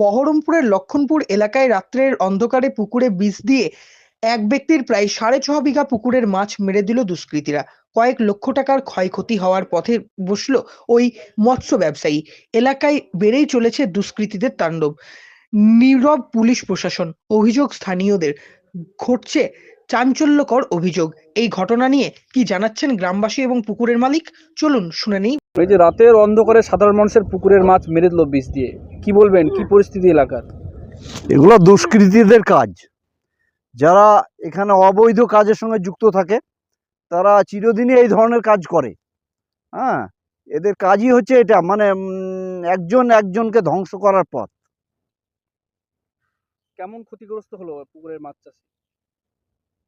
বহরমপুরের লক্ষণপুর এলাকায় রাত্রের অন্ধকারে পুকুরে বিষ দিয়ে এক ব্যক্তির প্রায় সাড়ে ছ বিঘা পুকুরের মাছ মেরে দিল দুষ্কৃতীরা। কয়েক লক্ষ টাকার ক্ষয়ক্ষতি হওয়ার পথে বসল ওই মৎস্য ব্যবসায়ী। এলাকায় বেড়েই চলেছে দুষ্কৃতীদের তাণ্ডব। নীরব পুলিশ প্রশাসন, অভিযোগ স্থানীয়দের, ঘটছে চাঞ্চল্যকর অভিযোগ। এই ঘটনা নিয়ে কি জানাচ্ছেন গ্রামবাসী এবং পুকুরের মালিক? চলুন শুনে নিই। এই যে রাতের অন্ধকারে সাধারণ মানুষের পুকুরের মাছ মেরে দিল বিষ দিয়ে। কি বলবেন? কি পরিস্থিতি এলাকার? এগুলো দুষ্কৃতীদের কাজ। যারা এখানে অবৈধ কাজের সঙ্গে যুক্ত থাকে তারা চিরদিনই এই ধরনের কাজ করে। হ্যাঁ? এদের কাজই হচ্ছে এটা। মানে একজন একজনকে ধ্বংস করার পথ। কেমন ক্ষতিগ্রস্ত হলো পুকুরের মাছ চাষ?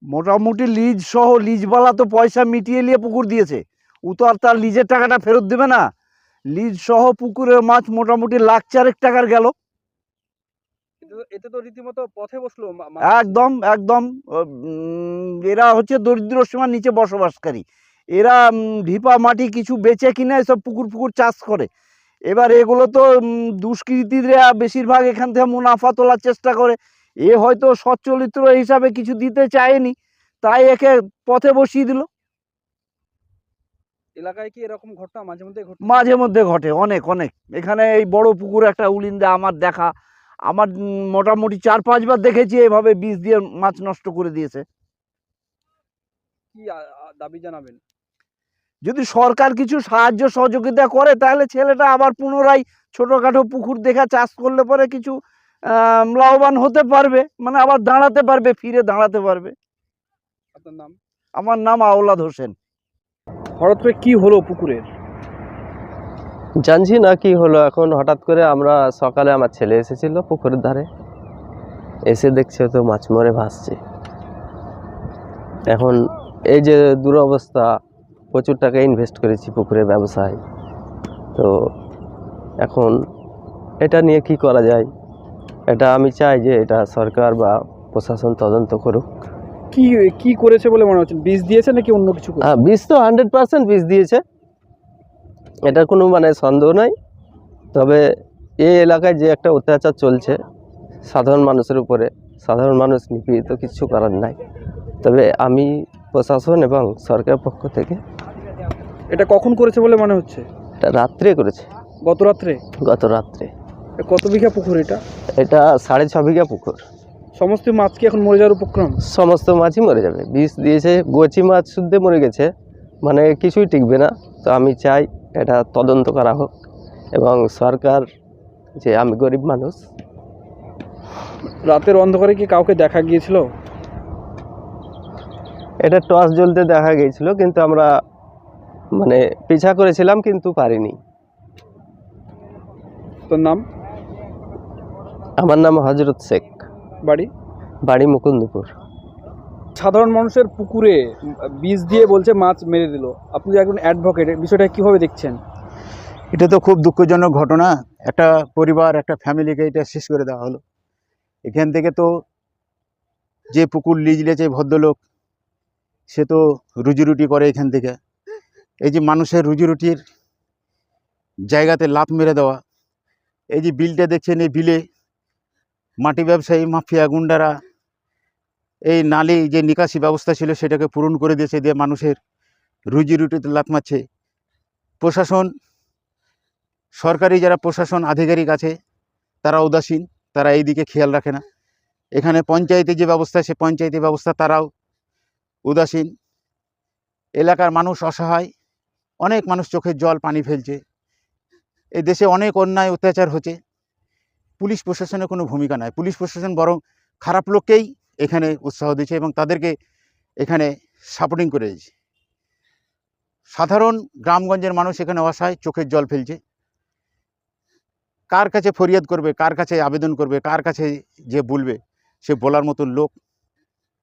মোটামুটি লিজ সহ লিজওয়ালা তো পয়সা মিটিয়ে নিয়ে পুকুর দিয়েছে। ও তো আর তার লিজের টাকাটা ফেরত দেবে না। লিজ সহ পুকুরের মাছ মোটামুটি লাখ চারেক টাকার গেল। এতে তো- রীতিমতো পথে বসল একদম একদম এরা হচ্ছে দরিদ্র সীমার নিচে বসবাসকারী। এরা ঢিপা মাটি কিছু বেচে কিনে সব পুকুর পুকুর চাষ করে। এবার এগুলো তো দুষ্কৃতীরা বেশিরভাগ এখান থেকে মুনাফা তোলার চেষ্টা করে। এ হয়তো সচ্চরিত্র হিসাবে কিছু দিতে চায়নি তাই একে পথে বসিয়ে দিল। এলাকায় কি এরকম ঘটনা মাঝে মধ্যে ঘটে? মাঝে মধ্যে ঘটে অনেক অনেক। এখানে এই বড় পুকুর একটা উলিন্দা আমার দেখা আমার মোটামুটি চার পাঁচবার দেখেছি এভাবে বিষ দিয়ে মাছ নষ্ট করে দিয়েছে। কি দাবি জানাবেন? যদি সরকার কিছু সাহায্য সহযোগিতা করে তাহলে ছেলেটা আবার পুনরায় ছোটোখাটো পুকুর দেখা চাষ করলে পরে কিছু লাভবান হতে পারবে মানে আবার দাঁড়াতে পারবে ফিরে দাঁড়াতে পারবে। আপনার নাম? আমার নাম আওলাদ হোসেন। হঠাৎ করে কি হলো পুকুরের? জানছি না কি হলো এখন হঠাৎ করে আমরা সকালে আমার ছেলে এসেছিল পুকুরের ধারে। এসে দেখছে তো মাছ মরে ভাসছে। এখন এই যে দুরবস্থা প্রচুর টাকা ইনভেস্ট করেছি পুকুরের ব্যবসায়। তো এখন এটা নিয়ে কি করা যায়? এটা আমি চাই যে এটা সরকার বা প্রশাসন তদন্ত করুক। কি কি করেছে বলে মনে হচ্ছে? বীজ দিয়েছে নাকি অন্য কিছু হ্যাঁ বীজ তো হান্ড্রেড পার্সেন্ট বীজ দিয়েছে। এটার কোনো মানে সন্দেহ নাই। তবে এই এলাকায় যে একটা অত্যাচার চলছে সাধারণ মানুষের উপরে সাধারণ মানুষ নিপীড়িত কিছু করার নাই। তবে আমি প্রশাসন এবং সরকার পক্ষ থেকে এটা কখন করেছে বলে মনে হচ্ছে? এটা রাত্রে করেছে। গত রাত্রে? গত রাত্রে। কত বিঘা পুকুর এটা? এটা সাড়ে ছ বিঘা পুকুর। সমস্ত মাছ কি এখন মরে যাওয়ার উপক্রম? সমস্ত মাছই মরে যাবে। বিষ দিয়েছে গোচি মাছ শুদ্ধে মরে গেছে মানে কিছুই টিকবে না। তো আমি চাই এটা তদন্ত করা হোক এবং সরকার যে আমি গরিব মানুষ। রাতের অন্ধকারে কি কাউকে দেখা গিয়েছিল? এটা টর্চ জ্বলতে দেখা গিয়েছিল কিন্তু আমরা মানে পিছা করেছিলাম কিন্তু পারিনি। তোর নাম? আমার নাম হজরত শেখ। বাড়ি? বাড়ি মুকুন্দপুর। সাধারণ মানুষের পুকুরে বীজ দিয়ে বলছে মাছ মেরে দিল। আপনি একজন অ্যাডভোকেট বিষয়টা কীভাবে দেখছেন? এটা তো খুব দুঃখজনক ঘটনা। একটা পরিবার একটা ফ্যামিলিকে এটা শেষ করে দেওয়া হলো। এখান থেকে তো যে পুকুর লিজ লেছে ভদ্রলোক সে তো রুজি রুটি করে এখান থেকে। এই যে মানুষের রুজি রুটির জায়গাতে লাত মেরে দেওয়া এই যে বিলটা দেখছেন এই বিলে মাটি ব্যবসায়ী, মাফিয়া, গুন্ডারা, এই নালি যে নিকাশি ব্যবস্থা ছিল সেটাকে পূরণ করে দিয়েছে, দিয়ে মানুষের রুজি রুটিতে লাত মারছে। প্রশাসন, সরকারি যারা প্রশাসন আধিকারিক আছে, তারা উদাসীন, তারা এই দিকে খেয়াল রাখে না। এখানে পঞ্চায়েতে যে ব্যবস্থা, সে পঞ্চায়েতি ব্যবস্থা তারাও উদাসীন। এলাকার মানুষ অসহায়, অনেক মানুষ চোখের জল, পানি ফেলছে। এই দেশে অনেক অন্যায়, অত্যাচার হচ্ছে। পুলিশ প্রশাসনের কোনো ভূমিকা নাই। পুলিশ প্রশাসন বরং খারাপ লোককেই এখানে উৎসাহ দিচ্ছে এবং তাদেরকে এখানে সাপোর্টিং করে দিয়েছে সাধারণ গ্রামগঞ্জের মানুষ এখানে অসহায়, চোখের জল ফেলছে। কার কাছে ফরিয়াদ করবে, কার কাছে আবেদন করবে, কার কাছে যে বলবে, সে বলার মতো লোক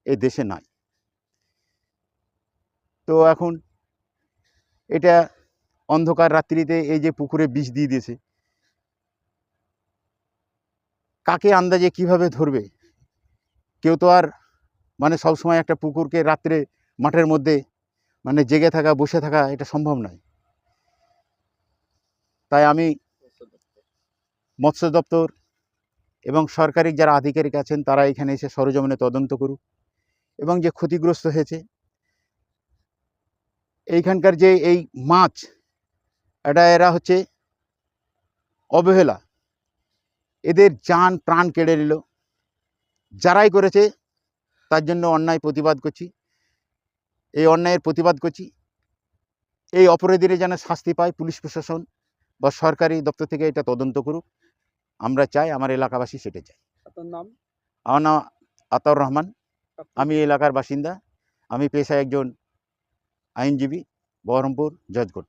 এ দেশে নাই। তো এখন এটা অন্ধকার রাত্রিতে এই যে পুকুরে বিষ দিয়ে দিয়েছে কাকে আন্দাজে কীভাবে ধরবে? কেউ তো আর মানে সবসময় একটা পুকুরকে রাত্রে মাঠের মধ্যে মানে জেগে থাকা, বসে থাকা এটা সম্ভব নয়। তাই আমি মৎস্য দপ্তর এবং সরকারি যারা আধিকারিক আছেন, তারা এখানে এসে সরজমিনে তদন্ত করুক এবং যে ক্ষতিগ্রস্ত হয়েছে, এইখানকার যে এই মাছ, এটা এরা হচ্ছে অবহেলা। এদের যান প্রাণ কেড়ে নিল। যারাই করেছে তার জন্য অন্যায় প্রতিবাদ করছি। এই অন্যায়ের প্রতিবাদ করছি। এই অপরাধীরা যেন শাস্তি পায় পুলিশ প্রশাসন বা সরকারি দপ্তর থেকে এটা তদন্ত করুক। আমরা চাই আমার এলাকাবাসী সেটা চাই নাম? আমার নাম আতাউর রহমান। আমি এলাকার বাসিন্দা। আমি পেশায় একজন আইনজীবী বহরমপুর জজকোট।